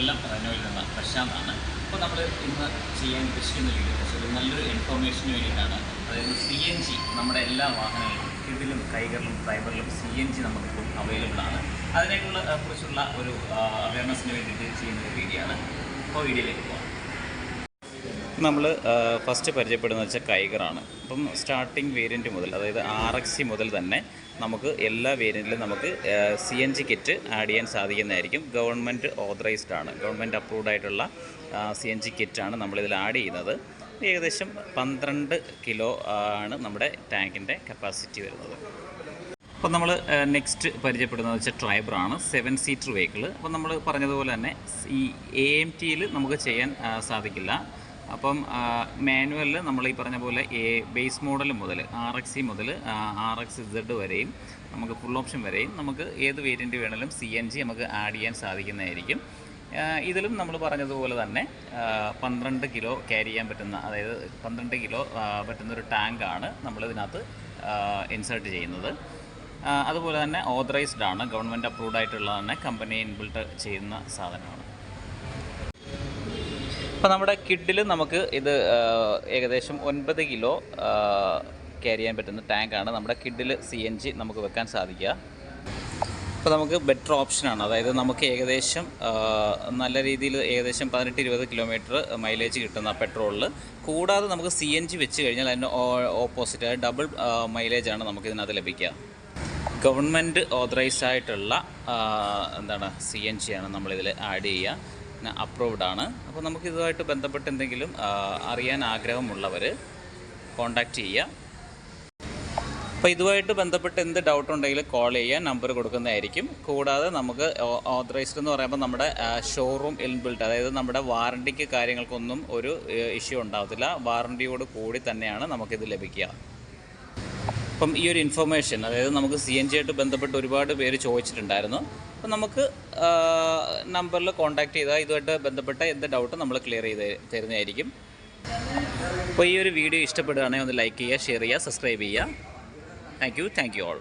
കൊല്ലം റെനോയിൽ നിന്ന് പ്രശാന്താണ് അപ്പോൾ നമ്മൾ ഇന്ന് ചെയ്യാൻ ഉദ്ദേശിക്കുന്ന വീഡിയോ വെച്ചാൽ നല്ലൊരു ഇൻഫർമേഷന് വേണ്ടിയിട്ടാണ്. അതായത് സി എൻ ജി നമ്മുടെ എല്ലാ വാഹനങ്ങളിലും ഇതിലും കൈകളിലും ഡ്രൈവറിലും സി എൻ ജി നമുക്കിപ്പോൾ അവൈലബിൾ ആണ്. അതിനെക്കുള്ള കുറിച്ചുള്ള ഒരു അവയർനെസ്സിന് വേണ്ടിയിട്ട് ചെയ്യുന്ന ഒരു വീഡിയോ ആണ്. അപ്പോൾ വീഡിയോയിലേക്ക് പോകാം നമ്മൾ ഫസ്റ്റ് പരിചയപ്പെടുന്നത് വെച്ചാൽ കൈഗറാണ് അപ്പം സ്റ്റാർട്ടിംഗ് വേരിയന്റ് മുതൽ അതായത് ആർ എക്സ് മുതൽ തന്നെ നമുക്ക് എല്ലാ വേരിയന്റിലും നമുക്ക് C N G kit add ചെയ്യാൻ സാധിക്കുന്നതായിരിക്കും. ഗവൺമെന്റ് ഓതറൈസ്ഡ് ആണ്. ഗവൺമെന്റ് അപ്രൂവ്ഡ് ആയിട്ടുള്ള സി എൻ ജി കിറ്റാണ് നമ്മളിതിൽ ആഡ് ചെയ്യുന്നത്. ഏകദേശം പന്ത്രണ്ട് കിലോ ആണ് നമ്മുടെ ടാങ്കിന്റെ കപ്പാസിറ്റി വരുന്നത്. അപ്പോൾ നമ്മൾ നെക്സ്റ്റ് പരിചയപ്പെടുന്നത് വെച്ചാൽ ട്രൈബറാണ് സെവൻ സീറ്റർ വെഹിക്കിൾ അപ്പോൾ നമ്മൾ പറഞ്ഞതുപോലെ തന്നെ ഈ എ എം ടിയിൽ നമുക്ക് ചെയ്യാൻ സാധിക്കില്ല. അപ്പം മാനുവലിൽ നമ്മൾ ഈ പറഞ്ഞ പോലെ എ ബേസ് മോഡൽ മുതൽ ആർ എക്സ് സി മുതൽ ആർ എക്സ് ഇസഡ് വരെയും നമുക്ക് ഫുൾ ഓപ്ഷൻ വരെയും നമുക്ക് ഏത് വേരിയന്റ് വേണമെങ്കിലും സി എൻ ജി നമുക്ക് ആഡ് ചെയ്യാൻ സാധിക്കുന്നതായിരിക്കും. ഇതിലും നമ്മൾ പറഞ്ഞതുപോലെ തന്നെ പന്ത്രണ്ട് കിലോ ക്യാരി ചെയ്യാൻ പറ്റുന്ന അതായത് പന്ത്രണ്ട് കിലോ പറ്റുന്ന ഒരു ടാങ്കാണ് നമ്മളിതിനകത്ത് ഇൻസേർട്ട് ചെയ്യുന്നത്. അതുപോലെ തന്നെ ഓതറൈസ്ഡ് ആണ് ഗവൺമെന്റ് അപ്രൂവ്ഡ് ആയിട്ടുള്ള തന്നെ കമ്പനി ഇൻബിൾട്ട് ചെയ്യുന്ന സാധനമാണ്. അപ്പോൾ നമ്മുടെ കിഡിൽ നമുക്ക് ഇത് ഏകദേശം ഒൻപത് കിലോ ക്യാരി ചെയ്യാൻ പറ്റുന്ന ടാങ്കാണ് നമ്മുടെ കിഡിൽ സി എൻ ജി നമുക്ക് വെക്കാൻ സാധിക്കുക. അപ്പോൾ നമുക്ക് ബെറ്റർ ഓപ്ഷനാണ് അതായത് നമുക്ക് ഏകദേശം നല്ല രീതിയിൽ ഏകദേശം പതിനെട്ട് ഇരുപത് കിലോമീറ്റർ മൈലേജ് കിട്ടുന്ന പെട്രോളിൽ കൂടാതെ നമുക്ക് സി എൻ ജി വെച്ച് കഴിഞ്ഞാൽ അതിന്റെ ഓപ്പോസിറ്റ് ഡബിൾ മൈലേജാണ് നമുക്ക് ഇതിനകത്ത് ലഭിക്കുക. ഗവൺമെന്റ് ഓതറൈസ്ഡ് ആയിട്ടുള്ള എന്താണ് സി എൻ ജി ആണ് നമ്മളിതിൽ ആഡ് ചെയ്യുക. അപ്രൂവ്ഡ് ആണ്. അപ്പോൾ നമുക്ക് ഇതുമായിട്ട് ബന്ധപ്പെട്ട് എന്തെങ്കിലും അറിയാൻ ആഗ്രഹമുള്ളവർ കോൺടാക്റ്റ് ചെയ്യുക അപ്പോൾ ഇതുമായിട്ട് ബന്ധപ്പെട്ട് എന്ത് ഡൗട്ട് ഉണ്ടെങ്കിൽ കോൾ ചെയ്യാൻ നമ്പർ കൊടുക്കുന്നതായിരിക്കും. കൂടാതെ നമുക്ക് ഓതറൈസ്ഡ് എന്ന് പറയുമ്പോൾ നമ്മുടെ ഷോറൂം ഇൻബിൽട്ട് അതായത് നമ്മുടെ വാറണ്ടിക്ക് കാര്യങ്ങൾക്കൊന്നും ഒരു ഇഷ്യൂ ഉണ്ടാകത്തില്ല വാറണ്ടിയോട് കൂടി തന്നെയാണ് നമുക്കിത് ലഭിക്കുക. അപ്പം ഈ ഒരു ഇൻഫർമേഷൻ അതായത് നമുക്ക് സി എൻ ജി ആയിട്ട് ബന്ധപ്പെട്ട് ഒരുപാട് പേര് ചോദിച്ചിട്ടുണ്ടായിരുന്നു. അപ്പം നമുക്ക് നമ്പറിൽ കോൺടാക്ട് ചെയ്താൽ ഇതുമായിട്ട് ബന്ധപ്പെട്ട എന്ത് ഡൗട്ട് നമ്മൾ ക്ലിയർ ചെയ്ത് തരുന്നതായിരിക്കും. അപ്പോൾ ഈ ഒരു വീഡിയോ ഇഷ്ടപ്പെടുകയാണെങ്കിൽ ഒന്ന് ലൈക്ക് ചെയ്യുക ഷെയർ ചെയ്യുക സബ്സ്ക്രൈബ് ചെയ്യുക. Thank you thank you all